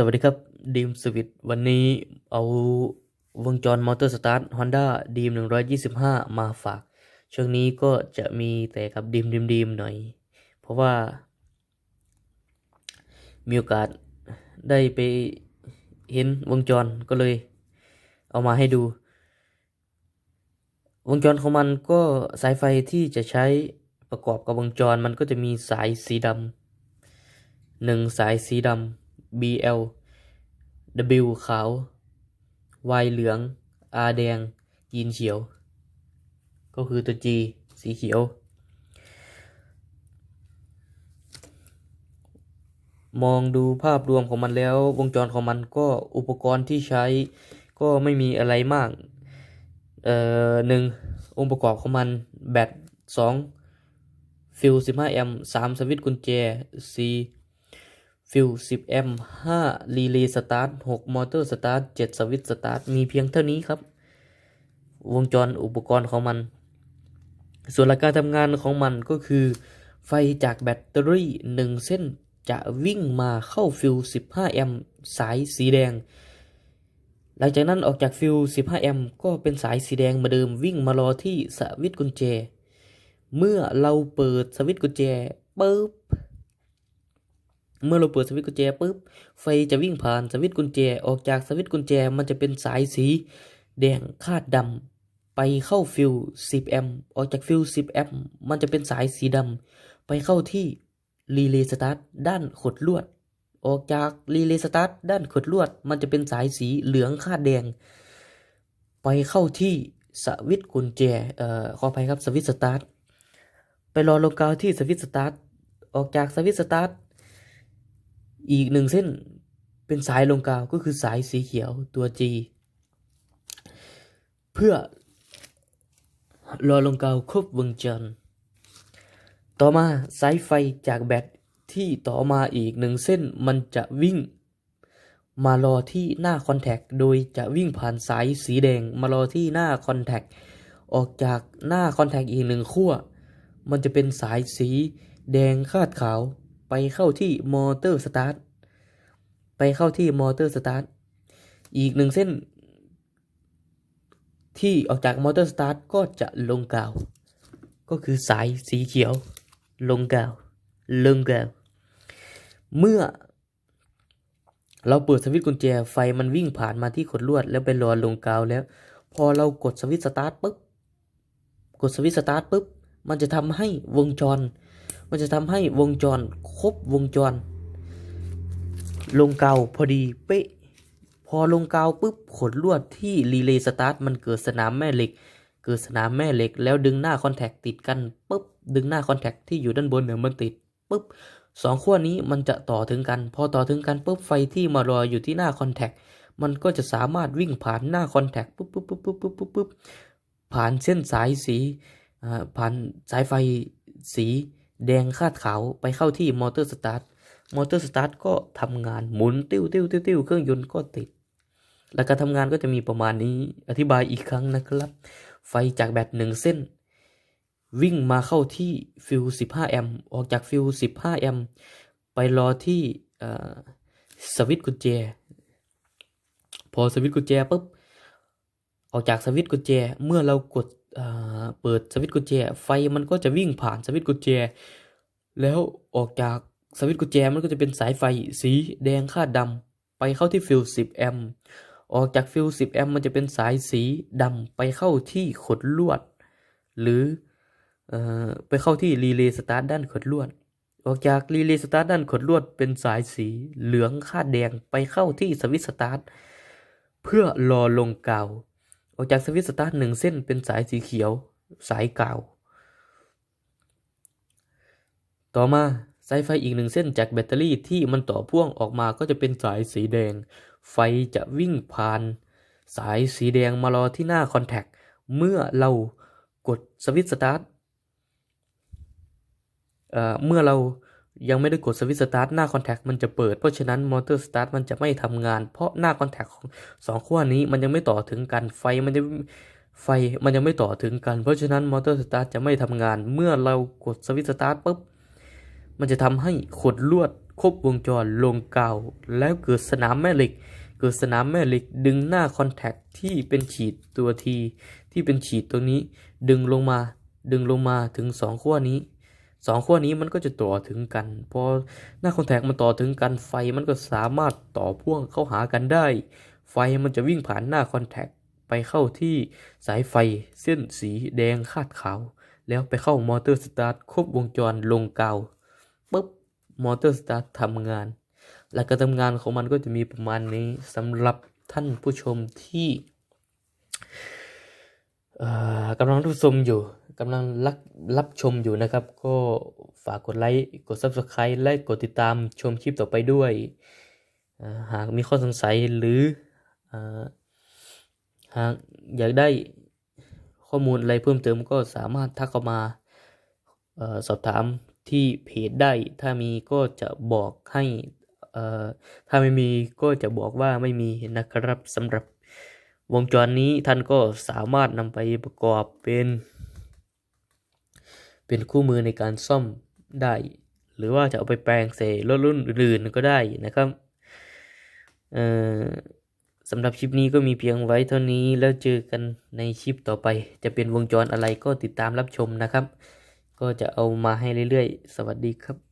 สวัสดีครับดีมสวิตวันนี้เอาวงจรมอเตอร์สตาร์ทฮอนด้าดีม125 มาฝาก ช่วงนี้ก็จะมีแต่กับดีมดีมดีมหน่อย เพราะว่า มีโอกาสได้ไปเห็นวงจรก็เลย เอามาให้ดู วงจรของมันก็สายไฟที่จะใช้ประกอบกับวงจรมันก็จะมีสายสีดำหนึ่งสายสีดำ BL W ขาว Y เหลือง R แดงยีนเขียว ก็คือตัว G สีเขียว มองดูภาพรวมของมันแล้ว วงจรของมันก็อุปกรณ์ที่ใช้ก็ไม่มีอะไรมาก เอ่อหนึ่งองค์ประกอบของมันแบตสองฟิล15แอมป์สามสวิตช์กุญแจ C ฟิล10 แอมป์5รีเลย์สตาร์ท6มอเตอร์สตาร์ท7สวิตช์สตาร์ทมีเพียงเท่านี้ครับ วงจรอุปกรณ์ของมัน ส่วนหลักการทำงานของมันก็คือ ไฟจากแบตเตอรี่ 1 เส้นจะวิ่งมาเข้าฟิล15 แอมป์สายสีแดง หลังจากนั้นออกจากฟิล15 แอมป์ก็เป็นสายสีแดงมาเดิมวิ่งมารอที่สวิตช์กุญแจ เมื่อเราเปิดสวิตช์กุญแจปุ๊บ เมื่อเราเปิดสวิตช์กุญแจปุ๊บไฟจะวิ่งผ่านสวิตช์กุญแจออกจากสวิตช์กุญแจมันจะเป็นสายสี แดงคาดดำไปเข้าฟิล10แอมป์ออกจากฟิล10แอมป์มันจะเป็นสายสีดำไปเข้าที่รีเลย์สตาร์ทด้านขดลวด ออกจากรีเลย์สตาร์ทด้านขดลวด มันจะเป็นสายสีเหลืองคาดแดง ไปเข้าที่สวิตช์กุญแจเอ่อขออภัยครับสวิตช์สตาร์ทไปรอลงกาวที่สวิตช์สตาร์ทออกจากสวิตช์สตาร์ท อีกหนึ่งเส้นเป็นสายลงกาวก็คือสายสีเขียวตัว G เพื่อรอลงกาวครบวงจร ต่อมาสายไฟจากแบตที่ต่อมาอีกหนึ่งเส้นมันจะวิ่ง มารอที่หน้าคอนแทคโดยจะวิ่งผ่านสายสีแดงมารอที่หน้าคอนแทคออกจากหน้าคอนแทคอีกหนึ่งขั้ว มันจะเป็นสายสีแดงคาดขาว ไปเข้าที่มอเตอร์สตาร์ทไปเข้าที่มอเตอร์สตาร์ทอีกหนึ่งเส้น ที่ออกจากมอเตอร์สตาร์ทก็จะลงกาว ก็คือสายสีเขียว ลงกาว ลงกาว เมื่อ เราเปิดสวิตช์กุญแจไฟมันวิ่งผ่านมาที่ขดลวด แล้วไปรอลงกาวแล้ว พอเรากดสวิตช์สตาร์ทปุ๊บกดสวิตช์สตาร์ทปุ๊บมันจะทำให้วงจร มันจะทำให้วงจรครบวงจร ลงกาวพอดีเป๊ะ พอลงกาวปุ๊บขดลวดที่รีเลย์สตาร์ทมันเกิดสนามแม่เหล็ก เกิดสนามแม่เหล็ก แล้วดึงหน้าคอนแทคติดกันปุ๊บดึงหน้าคอนแทคที่อยู่ด้านบนเนี่ยมันติดปุ๊บสองขั้วนี้มันจะต่อถึงกัน พอต่อถึงกันปุ๊บไฟที่มารออยู่ที่หน้าคอนแทคมันก็จะสามารถวิ่งผ่านหน้าคอนแทคปุ๊บปุ๊บปุ๊บปุ๊บปุ๊บปุ๊บปุ๊บผ่านเส้นสายสีอ่าผ่านสายไฟสี แดงคาดขาวไปเข้าที่มอเตอร์สตาร์ท มอเตอร์สตาร์ทก็ทำงานหมุนติ้วติ้วติ้วติ้วเครื่องยนต์ก็ติด และการทำงานก็จะมีประมาณนี้ อธิบายอีกครั้งนะครับ ไฟจากแบตหนึ่งเส้น วิ่งมาเข้าที่ฟิล15 แอมป์ ออกจากฟิล15 แอมป์ ไปรอที่สวิตช์กุญแจ พอสวิตช์กุญแจปุ๊บ ออกจากสวิตช์กุญแจ เมื่อเรากด เปิดสวิตช์กุญแจ ไฟมันก็จะวิ่งผ่านสวิตช์กุญแจ แล้วออกจากสวิตช์กุญแจมันก็จะเป็นสายไฟสีแดงคาดดำไปเข้าที่ฟิล10แอมป์ออกจากฟิล10แอมป์มันจะเป็นสายสีดำไปเข้าที่ขดลวด หรือเอ่อไปเข้าที่รีเลย์สตาร์ทด้านขดลวด ออกจากรีเลย์สตาร์ทด้านขดลวดเป็นสายสีเหลืองคาดแดงไปเข้าที่สวิตช์สตาร์ทเพื่อรอลงกาวออกจากสวิตช์สตาร์ทหนึ่งเส้นเป็นสายสีเขียว สายกาว ต่อมาสายไฟอีกหนึ่งเส้นจากแบตเตอรี่ที่มันต่อพ่วงออกมาก็จะเป็นสายสีแดง ไฟจะวิ่งผ่าน สายสีแดงมารอที่หน้าคอนแทคเมื่อเรากดสวิตช์สตาร์ทเอ่อเมื่อเรายังไม่ได้กดสวิตช์สตาร์ทหน้าคอนแทคมันจะเปิด เพราะฉะนั้นมอเตอร์สตาร์ทมันจะไม่ทำงาน เพราะหน้าคอนแทคของสองขั้วนี้มันยังไม่ต่อถึงกันไฟมันจะ ไฟมันยังไม่ต่อถึงกัน เพราะฉะนั้นมอเตอร์สตาร์ทจะไม่ทำงาน เมื่อเรากดสวิตช์สตาร์ทปุ๊บ มันจะทำให้ขดลวดครบวงจรลงกาว แล้วเกิดสนามแม่เหล็ก เกิดสนามแม่เหล็กดึงหน้าคอนแทคที่เป็นฉีดตัวทีที่เป็นฉีดตัวนี้ ดึงลงมา ดึงลงมาถึงสองขั้วนี้สองขั้วนี้มันก็จะต่อถึงกัน พอหน้าคอนแทคมันต่อถึงกันไฟมันก็สามารถต่อพ่วงเข้าหากันได้ ไฟมันจะวิ่งผ่านหน้าคอนแทค ไปเข้าที่สายไฟเส้นสีแดงคาดขาว แล้วไปเข้ามอเตอร์สตาร์ทครบวงจรลงกาวปุ๊บมอเตอร์สตาร์ททำงาน หลักการทำงานของมันก็จะมีประมาณนี้สำหรับท่านผู้ชมที่กำลังรับชมอยู่กำลังรับรับชมอยู่นะครับ ก็ฝากกดไลค์กด Subscribe และกดติดตามชมคลิปต่อไปด้วย หากมีข้อสงสัยหรืออ หากอยากได้ข้อมูลอะไรเพิ่มเติมก็สามารถทักเข้ามาออสอบถามที่เพจได้ ถ้ามีก็จะบอกให้ถ้าไม่มีก็จะบอกว่าไม่มีนะครับสำหรับวงจรนี้ท่านก็สามารถนำไปประกอบเป็น เป็นคู่มือในการซ่อมได้ หรือว่าจะเอาไปแปลงใส่รถรุ่นอื่นก็ได้นะครับ เอ่อ สำหรับคลิปนี้ก็มีเพียงไว้เท่านี้แล้วเจอกันในคลิปต่อไป จะเป็นวงจรอะไรก็ติดตามรับชมนะครับ ก็จะเอามาให้เรื่อยๆ สวัสดีครับ